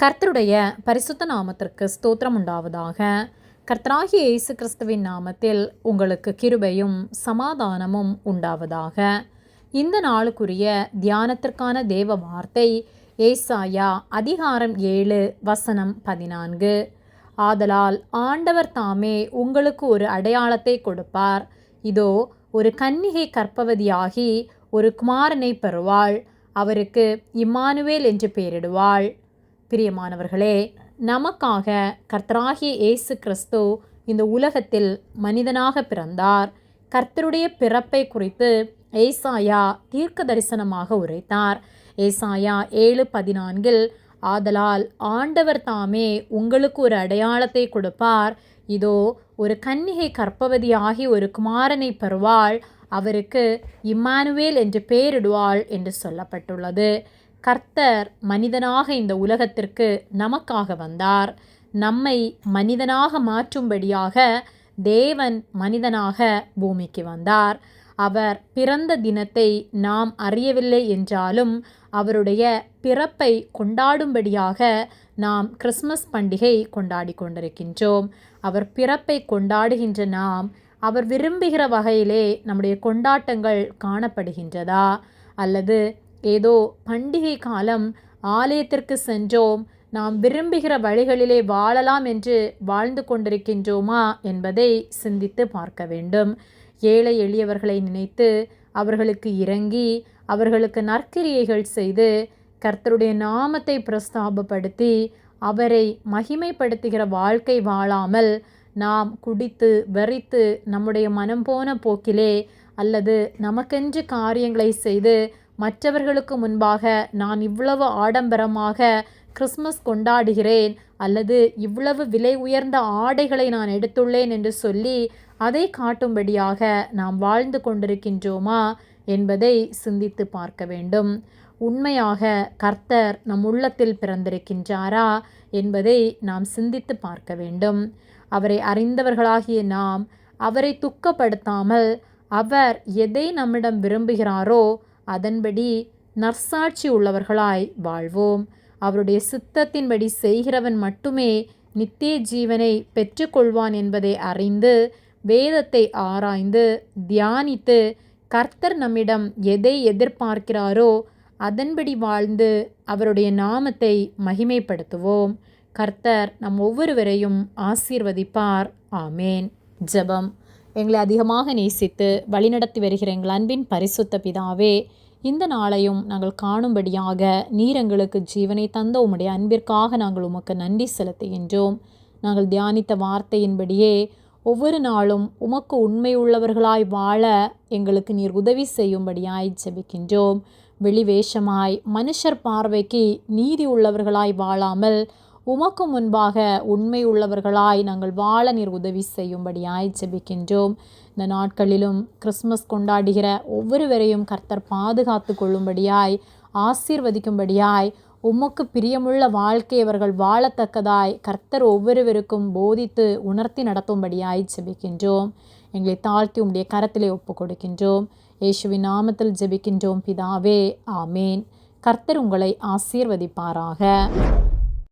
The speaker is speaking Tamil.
கர்த்தருடைய பரிசுத்த நாமத்திற்கு ஸ்தோத்திரம் உண்டாவதாக. கர்த்தராகிய இயேசு கிறிஸ்துவின் நாமத்தில் உங்களுக்கு கிருபையும் சமாதானமும் உண்டாவதாக. இந்த நாளுக்குரிய தியானத்திற்கான தேவ வார்த்தை ஏசாயா அதிகாரம் ஏழு வசனம் பதினான்கு. ஆதலால் ஆண்டவர் தாமே உங்களுக்கு ஒரு அடையாளத்தை கொடுப்பார். இதோ ஒரு கன்னிகை கற்பவதியாகி ஒரு குமாரனை பெறுவாள். அவருக்கு இம்மானுவேல் என்று பெயரிடுவாள். பிரியமானவர்களே நமக்காக கர்த்தராகிய இயேசு கிறிஸ்து இந்த உலகத்தில் மனிதனாக பிறந்தார். கர்த்தருடைய பிறப்பை குறித்து ஏசாயா தீர்க்க தரிசனமாக உரைத்தார். ஏசாயா ஏழு பதினான்கில் ஆதலால் ஆண்டவர் தாமே உங்களுக்கு ஒரு அடையாளத்தை கொடுப்பார். இதோ ஒரு கன்னிகை கற்பவதியாகி ஒரு குமாரனை பெறுவாள். அவருக்கு இம்மானுவேல் என்று பெயரிடுவாள் என்று சொல்லப்பட்டுள்ளது. கர்த்தர் மனிதனாக இந்த உலகத்திற்கு நமக்காக வந்தார். நம்மை மனிதனாக மாற்றும்படியாக தேவன் மனிதனாக பூமிக்கு வந்தார். அவர் பிறந்த தினத்தை நாம் அறியவில்லை என்றாலும் அவருடைய பிறப்பை கொண்டாடும்படியாக நாம் கிறிஸ்மஸ் பண்டிகை கொண்டாடி கொண்டிருக்கின்றோம். அவர் பிறப்பை கொண்டாடுகின்ற நாம் அவர் விரும்புகிற வகையிலே நம்முடைய கொண்டாட்டங்கள் காணப்படுகின்றதா? அல்லது ஏதோ பண்டிகை காலம் ஆலயத்திற்கு சென்றோம். நாம் விரும்புகிற வழிகளிலே வாழலாம் என்று வாழ்ந்து கொண்டிருக்கின்றோமா என்பதை சிந்தித்து பார்க்க வேண்டும். ஏழை எளியவர்களை நினைத்து அவர்களுக்கு இறங்கி அவர்களுக்கு நற்கிரியைகள் செய்து கர்த்தருடைய நாமத்தை பிரஸ்தாபப்படுத்தி அவரை மகிமைப்படுத்துகிற வாழ்க்கை வாழாமல் நாம் குடித்து வெறித்து நம்முடைய மனம் போன போக்கிலே அல்லது நமக்கென்று காரியங்களை செய்து மற்றவர்களுக்கு முன்பாக நான் இவ்வளவு ஆடம்பரமாக கிறிஸ்மஸ் கொண்டாடுகிறேன் அல்லது இவ்வளவு விலை உயர்ந்த ஆடைகளை நான் எடுத்துள்ளேன் என்று சொல்லி அதை காட்டும்படியாக நாம் வாழ்ந்து கொண்டிருக்கின்றோமா என்பதை சிந்தித்து பார்க்க வேண்டும். உண்மையாக கர்த்தர் நம் உள்ளத்தில் பிறந்திருக்கின்றாரா என்பதை நாம் சிந்தித்து பார்க்க வேண்டும். அவரை அறிந்தவர்களாகிய நாம் அவரை துக்கப்படுத்தாமல் அவர் எதை நம்மிடம் விரும்புகிறாரோ அதன்படி நற்சாட்சி உள்ளவர்களாய் வாழ்வோம். அவருடைய சித்தத்தின்படி செய்கிறவன் மட்டுமே நித்திய ஜீவனை பெற்றுக்கொள்வான் என்பதை அறிந்து வேதத்தை ஆராய்ந்து தியானித்து கர்த்தர் நம்மிடம் எதை எதிர்பார்க்கிறாரோ அதன்படி வாழ்ந்து அவருடைய நாமத்தை மகிமைப்படுத்துவோம். கர்த்தர் நம் ஒவ்வொருவரையும் ஆசீர்வதிப்பார். ஆமேன். ஜெபம். எங்களை அதிகமாக நேசித்து வழிநடத்தி வருகிற எங்கள் அன்பின் பரிசுத்த பிதாவே இந்த நாளையும் நாங்கள் காணும்படியாக நீர் எங்களுக்கு ஜீவனை தந்த உம்முடைய அன்பிற்காக நாங்கள் உமக்கு நன்றி செலுத்துகின்றோம். நாங்கள் தியானித்த வார்த்தையின்படியே ஒவ்வொரு நாளும் உமக்கு உண்மை உள்ளவர்களாய் வாழ எங்களுக்கு நீர் உதவி செய்யும்படியாய் ஜெபிக்கின்றோம். வெளிவேஷமாய் மனுஷர் பார்வைக்கு நீதி உள்ளவர்களாய் வாழாமல் உமக்கு முன்பாக உண்மை உள்ளவர்களாய் நாங்கள் வாழ நீர் உதவி செய்யும்படியாய் ஜெபிக்கின்றோம். இந்த நாட்களிலும் கிறிஸ்மஸ் கொண்டாடுகிற ஒவ்வொருவரையும் கர்த்தர் பாதுகாத்து கொள்ளும்படியாய் ஆசீர்வதிக்கும்படியாய் உமக்கு பிரியமுள்ள வாழ்க்கை அவர்கள் வாழத்தக்கதாய் கர்த்தர் ஒவ்வொருவருக்கும் போதித்து உணர்த்தி நடத்தும்படியாய் ஜெபிக்கின்றோம். எங்களை தாழ்த்தி உம்முடைய கரத்திலே ஒப்பு கொடுக்கின்றோம் இயேசுவின் நாமத்தில் ஜெபிக்கின்றோம். பிதாவே ஆமேன். கர்த்தர் உங்களை ஆசீர்வதிப்பாராக.